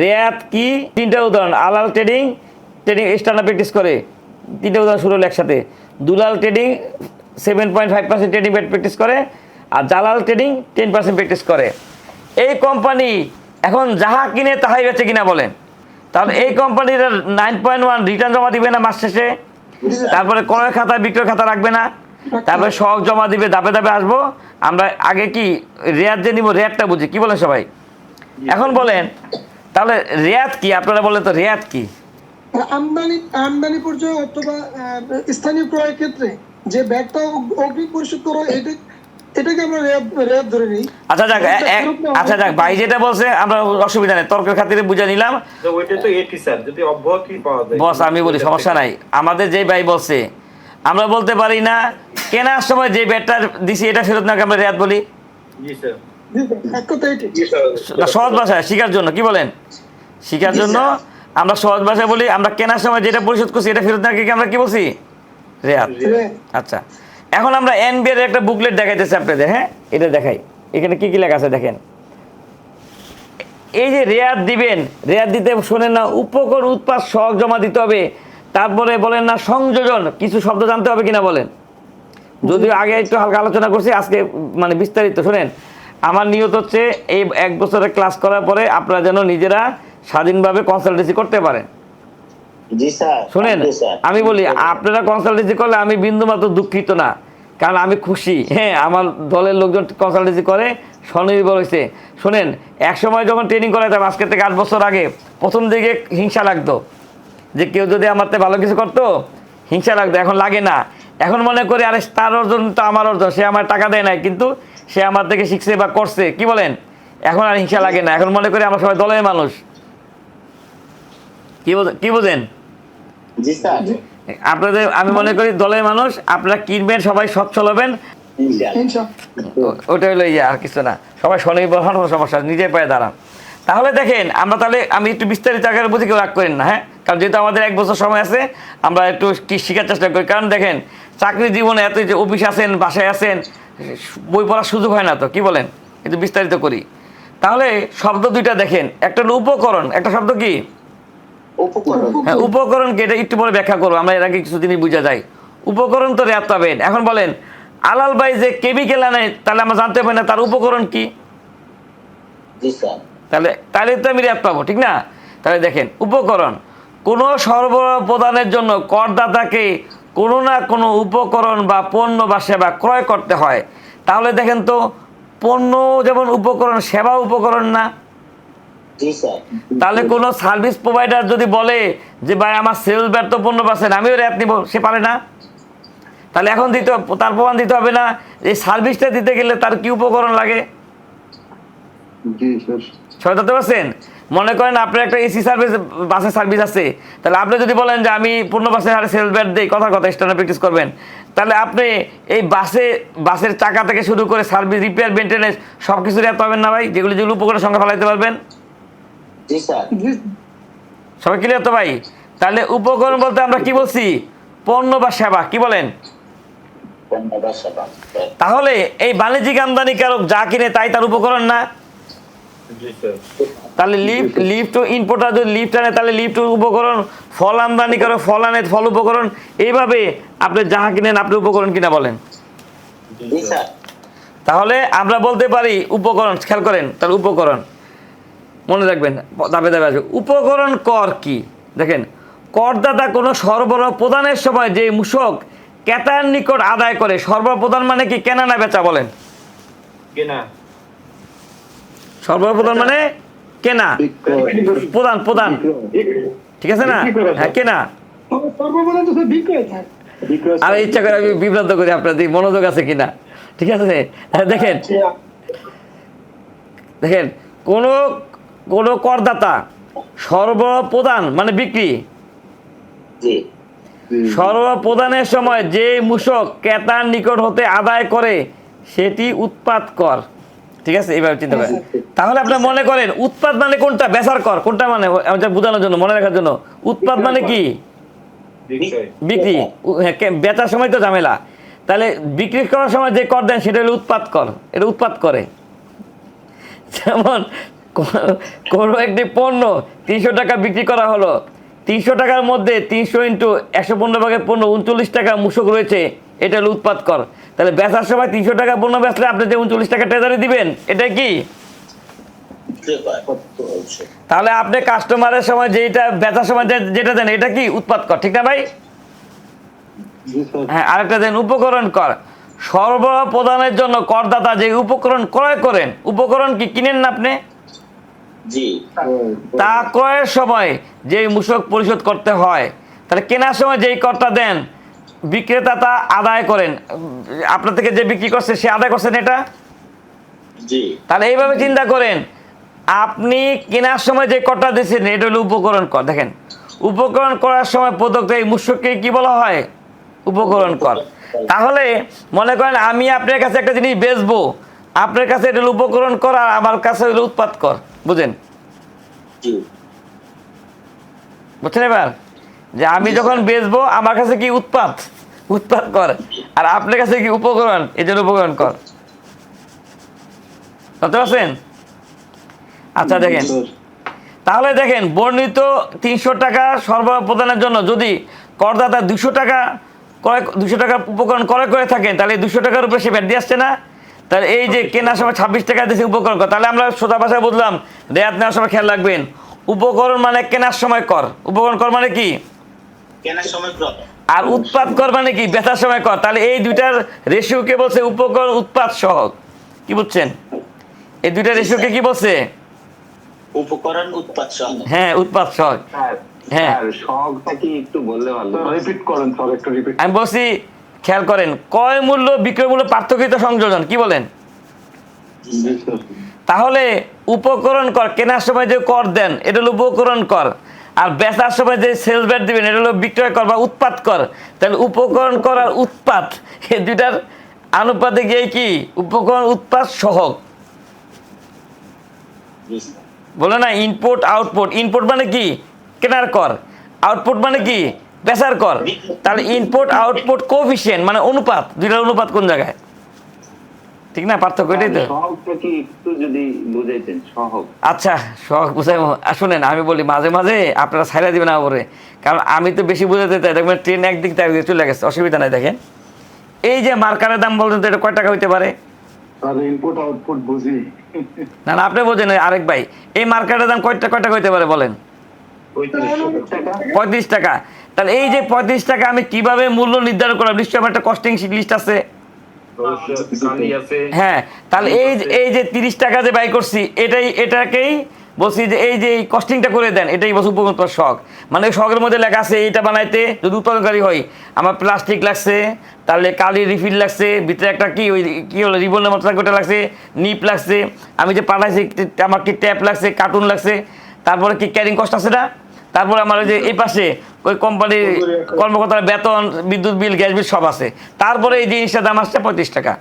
রেয়াত কি? তিনটা উদাহরণ। Alal trading trading standard practice করে। তিনটা উদাহরণ শুরু হলো একসাথে। Dulal trading seven point five percent trading practice করে। আর Jalal trading ten percent practice করে। এই কোম্পানি এখন যাহা কিনে তাহাই বেচে কিনা বলেন। তাহলে এই কোম্পানির নাইন পয়েন্ট ওয়ান রিটার্ন জমা দিবে না মাস শেষে? তারপরে ক্রয় খাতা, বিক্রয় খাতা রাখবে না? তারপরে শখ জমা দিবে দাবে দাবে আসব। আমরা আগে কি রেয়াত যে নিব, রেয়াতটা বুঝি। কি বলেন সবাই? এখন বলেন তাহলে রেয়াত কি? আপনারা বলেন তো রেয়াত কি? আমদানি আমদানি পর্যায়ে অথবা স্থানীয় ক্রয়ের ক্ষেত্রে যে ব্যাগটা অগ- অগ্রিম পরিশোধ করো এটা এটাকে আমরা রেয়াত রেয়াত ধরে নিই। আচ্ছা যাক আচ্ছা যাক ভাই যেটা বলছে আমরা অসুবিধা নেই তর্কের খাতিরে বুঝে নিলাম। ওইটা তো এটি স্যার যদি অব্যাহতি পাওয়া যায়। বস আমি বলি সমস্যা নাই। আমাদের যে ভাই বলছে আমরা বলতে পারি না কেনার সময় যে ব্যাটটা দিছি এটা ফেরত না আমরা রেয়াত বলি। জি স্যার। সহজ ভাষায় শিকার জন্য কি বলেন? শিকার জন্য আমরা সহজ ভাষায় বলি আমরা কেনার সময় যেটা পরিশোধ করছি এটা ফেরত না কি আমরা কি বলছি? রেয়াত। আচ্ছা। এখন আমরা এনবিআর একটা বুকলেট দেখাইতেছি আপনাদের হ্যাঁ? এটা দেখাই। এখানে কি কি লেখা আছে দেখেন। এই যে রেয়াত দিবেন রেয়াত দিতে শোনেন না উপকর উৎপাদ সহজ জমা দিতে হবে। তারপরে বলেন না সংযোজন কিছু শব্দ জানতে হবে কিনা বলেন? যদিও আগে একটু হালকা আলোচনা করছি আজকে মানে বিস্তারিত শোনেন। আমার নিয়ত হচ্ছে এই এক বছরের ক্লাস করার পরে আপনারা যেন নিজেরা স্বাধীনভাবে কনসালটেন্সি করতে পারেন। শোনেন. আমি বলি আপনারা কনসালটেন্সি করলে আমি বিন্দু মাত্র দুঃখিত না কারণ আমি খুশি। হ্যাঁ আমার দলের লোকজন কনসালটেন্সি করে স্বনির্ভর হয়েছে। শোনেন এক সময় যখন ট্রেনিং করাইতাম আজকে থেকে আট বছর আগে প্রথম দিকে হিংসা লাগতো। যে কেউ যদি আমার ভালো কিছু করতো হিংসা লাগতো এখন লাগে না। এখন মনে করি আরে তার অর্জন তো আমার অর্জন সে আমার টাকা দেয় নাই কিন্তু সে আমার থেকে শিখছে বা করছে কি বলেন? এখন আর হিংসা লাগে না এখন মনে করি আমরা সবাই দলের মানুষ। কি বোঝ- কি বোঝেন? আপনাদের আমি মনে করি দলের মানুষ আপনারা কিনবেন সবাই সচ্ছল হবেন ওটা হলো ইয়ে আর কিছু না। সবাই স্বনির্ভর হন সমস্যা নিজের পায়ে দাঁড়ান। তাহলে দেখেন আমরা তাহলে আমি একটু বিস্তারিত আকারে বুঝি কেউ রাগ করেন না হ্যাঁ? কারণ যেহেতু আমাদের এক বছর সময় আছে আমরা একটু কি শেখার চেষ্টা করি। কারণ দেখেন চাকরি জীবনে এত যে অফিস আছেন বাসায় আছেন বই পড়ার সুযোগ হয় না তো কি বলেন? একটু বিস্তারিত করি। তাহলে শব্দ দুইটা দেখেন একটা হলো উপকরণ একটা শব্দ কি? হ্যাঁ উপকরণকে এটা একটু পরে ব্যাখ্যা করব আমরা এর আগে কিছু জিনিস বোঝা যায়। উপকরণ তো রেয়াত পাবেন এখন বলেন আলাল ভাই যে কেমিক্যাল আনে তাহলে আমরা জানতে পারি না তার উপকরণ কি? তাহলে তাহলে তো আমি রেয়াত পাবো ঠিক না? তাহলে দেখেন উপকরণ। কোনো সরবরাহ প্রদানের জন্য করদাতাকে কোনো না কোনো উপকরণ বা পণ্য বা সেবা ক্রয় করতে হয়। তাহলে দেখেন তো পণ্য যেমন উপকরণ সেবা উপকরণ না? তাহলে কোনো সার্ভিস প্রোভাইডার যদি বলে যে ভাই আমার সেলস ব্যর্থ পণ্য পাচ্ছেন আমিও রেয়াত নিব সে পারে না? তাহলে এখন দিতে তার প্রমাণ দিতে হবে না। এই সার্ভিসটা দিতে গেলে তার কি উপকরণ লাগে? ধরতে পারছেন? মনে করেন আপনার একটা এসি সার্ভিস বাসের সার্ভিস আছে তাহলে আপনি যদি বলেন যে আমি পূর্ণ বাসের হারে সেলস ব্যাট দিই কথার কথা স্ট্যান্ডার্ড প্র্যাকটিস করবেন তাহলে আপনি এই বাসে বাসের চাকা থেকে শুরু করে সার্ভিস রিপেয়ার মেনটেন্যান্স সব কিছু রেয়াত পাবেন না ভাই যেগুলো যেগুলো উপকরণের সঙ্গে ফেলাইতে পারবেন? সবাই ক্লিয়ার তো ভাই? তাহলে উপকরণ বলতে আমরা কি বলছি? পণ্য বা সেবা কি বলেন? তাহলে এই বাণিজ্যিক আমদানিকারক যা কিনে তাই তার উপকরণ না? তাহলে লিফট লিফট ইম্পোর্টার যদি লিফট আনে তাহলে লিফট উপকরণ ফল আমদানিকারক ফল আনে ফল উপকরণ এইভাবে আপনি যাহা কিনেন আপনি উপকরণ কিনা বলেন। তাহলে আমরা বলতে পারি উপকরণ খেয়াল করেন তাহলে উপকরণ। মনে রাখবেন দাবে দাবে আসবে। উপকরণ কর কি? দেখেন করদাতা কোনো সরবরাহ প্রদানের সময় যে মূসক ক্রেতার নিকট আদায় করে সরবরাহ প্রদান মানে কি? কেনা না বেচা বলেন। কেনা। সরবরাহ প্রদান মানে কেনা। প্রদান প্রদান ঠিক আছে না? হ্যাঁ কেনা। আমি ইচ্ছা করে আমি বিভ্রান্ত করি আপনাদের মনোযোগ আছে কিনা? ঠিক আছে? দেখেন দেখেন কোন কোনো করদাতা সর্বপ্রধান মানে বিক্রি। সর্বপ্রধানের সময় যে মূসক ক্রেতার নিকট হতে আদায় করে সেটি উৎপাদ কর। ঠিক আছে? এইভাবে চিন্তা করেন। তাহলে আপনি মনে করেন উৎপাদ মানে কোনটা? বেচার কর। কোনটা মানে? আমাদের বোঝানোর জন্য মনে রাখার জন্য। উৎপাদ মানে কি? বিক্রি। হ্যাঁ, বেচার সময় তো ঝামেলা। তাহলে বিক্রি করার সময় যে কর দেন সেটা হলো উৎপাদ কর। এটা উৎপাদ করে। যেমন কোনো একটি পণ্য তিনশো টাকা বিক্রি করা হলো। তিনশো টাকার মধ্যে তিনশো ইন্টু একশো পনেরো ভাগের পণ্য উনচল্লিশ টাকা মূসক রয়েছে। এটা হলো উৎপাদ কর। তাহলে বেচার সময় তিনশো টাকা পণ্য বেচলে আপনি যে উনচল্লিশ টাকা ট্রেজারি দিবেন এটা কি? তাহলে আপনি কাস্টমারের সময় যেটা বেচার সময় যে- যেটা দেন এটা কি উৎপাদ কর ঠিক না ভাই? হ্যাঁ আরেকটা দেন উপকরণ কর। সরবরাহ প্রদানের জন্য করদাতা যে উপকরণ ক্রয় করেন উপকরণ কি কিনেন না আপনি? তা ক্রয়ের সময় যে মূসক পরিশোধ করতে হয় তাহলে কেনার সময় যেই করটা দেন বিক্রেতা তা আদায় করেন। আপনার থেকে যে বিক্রি করছে সে আদায় করছেন এটা? তাহলে এইভাবে চিন্তা করেন আপনি কেনার সময় যে করটা দিয়েছেন এটা হলো উপকরণ কর। দেখেন উপকরণ করার সময় প্রদত্ত এই মূসককে কি বলা হয়? উপকরণ কর। তাহলে মনে করেন আমি আপনার কাছে একটা জিনিস বেচবো। আপনার কাছে এটা হলো উপকরণ কর আর আমার কাছে হলো উৎপাদ কর। বুঝেন? বুঝছেন এবার? যে আমি যখন বেচবো আমার কাছে কি উৎপাদ উৎপাদ কর। আর আপনার কাছে কি উপকরণ? এই জন্য উপকরণ কর। বুঝতে পারছেন আচ্ছা দেখেন। তাহলে দেখেন বর্ণিত তিনশো টাকা সরবরাহ প্রদানের জন্য যদি করদাতা দুশো টাকা ক্রয় দুশো টাকার উপকরণ ক্রয় করে থাকেন তাহলে দুশো টাকার উপরে সে ব্যাট দিয়ে আসছে না? তাহলে এই যে কেনার সময় ছাব্বিশ টাকা দিয়েছে উপকরণ কর। তাহলে আমরা সোজা ভাষায় বুঝলাম রেয়াত নেওয়ার সময় খেয়াল রাখবেন। উপকরণ মানে কেনার সময় কর। উপকরণ কর মানে কি? কেনার সময় ক্রয় আর উৎপাদ কর মানে কি? বেচার সময় কর। তাহলে এই দুইটার রেশিওকে বলছে? উপকরণ উৎপাদ সহ কি বুঝছেন? এই দুইটা রেশিওকে কি বলছে? উপকরণ উৎপাদ সহ হ্যাঁ উৎপাদ সহ হ্যাঁ। কি একটু বললে ভালো রিপিট করেন স্যার একটু রিপিট আমি বলছি খেয়াল করেন ক্রয় মূল্য বিক্রয় মূল্য পার্থক্যিত সংযোজন কি বলেন? তাহলে উপকরণ কর কেনার সময় যে কর দেন এটা হলো উপকরণ কর। আর বেচার সময় যে সেলস ব্যাট দিবেন এটা হলো বিক্রয় কর বা উৎপাদ কর। তাহলে উপকরণ কর আর উৎপাদ এই দুইটার আনুপাতে গিয়ে কি? উপকরণ উৎপাদ সহক বলে না ইনপুট আউটপুট ইনপুট মানে কি? কেনার কর। আউটপুট মানে কি? বেচার কর। তাহলে ইনপুট আউটপুট কোফিসিয়েন্ট মানে অনুপাত। দুইটার অনুপাত কোন জায়গায়? ঠিক না? পার্থক্য এটাই তো। একটু যদি বুঝাইতেন শখ আচ্ছা শখ বুঝাই শুনেন আমি বলি মাঝে মাঝে আপনারা ছাইলা দিবেন না কারণ আমি তো বেশি বুঝাতে চাই দেখবেন ট্রেন একদিক দিকে চলে গেছে অসুবিধা নাই দেখেন। এই যে মার্কারের দাম বলতেন তো এটা কয় টাকা হইতে পারে? ইনপুট আউটপুট বুঝি। না না আপনি বোঝেন আরেক ভাই এই মার্কারের দাম কয়টা কয় টাকা হইতে পারে বলেন? পঁয়ত্রিশ টাকা। তাহলে এই যে পঁয়ত্রিশ টাকা আমি কীভাবে মূল্য নির্ধারণ করলাম নিশ্চয়ই আমার একটা কস্টিং লিস্ট আছে। হ্যাঁ তাহলে এই এই যে তিরিশ টাকা যে বাই করছি, এটাই এটাকেই বলছি যে এই যে কস্টিংটা করে দেন, এটাই বলছি উপকরণ শখ। মানে শখের মধ্যে লেখা আছে, এইটা বানাইতে যদি উৎপাদনকারী হয়, আমার প্লাস্টিক লাগছে, তাহলে কালি রিফিল লাগছে, ভিতরে একটা কি ওই কি হলো রিবনের মতো ওটা লাগছে নিপ লাগছে, আমি যে পাঠাইছি, আমার কি ট্যাপ লাগছে কার্টুন লাগছে, তারপরে কি ক্যারিং কস্ট আছে না? তারপরে আমার ওই যে এই পাশে ওই কোম্পানির কর্মকর্তার বেতন বিদ্যুৎ বিল গ্যাস বিল সব আছে। তারপরে এই জিনিসটার দাম আসছে পঁয়ত্রিশ টাকা।